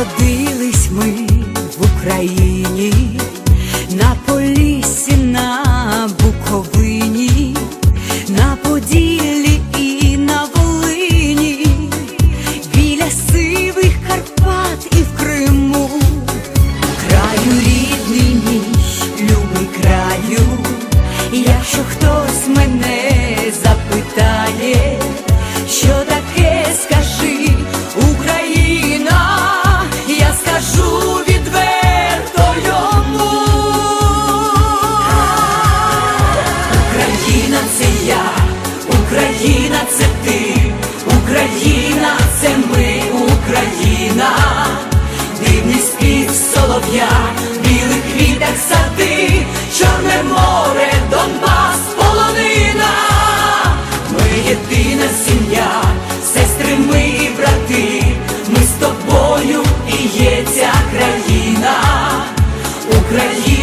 Родились ми в Україні, на полісі, на Буковині, на Поділі.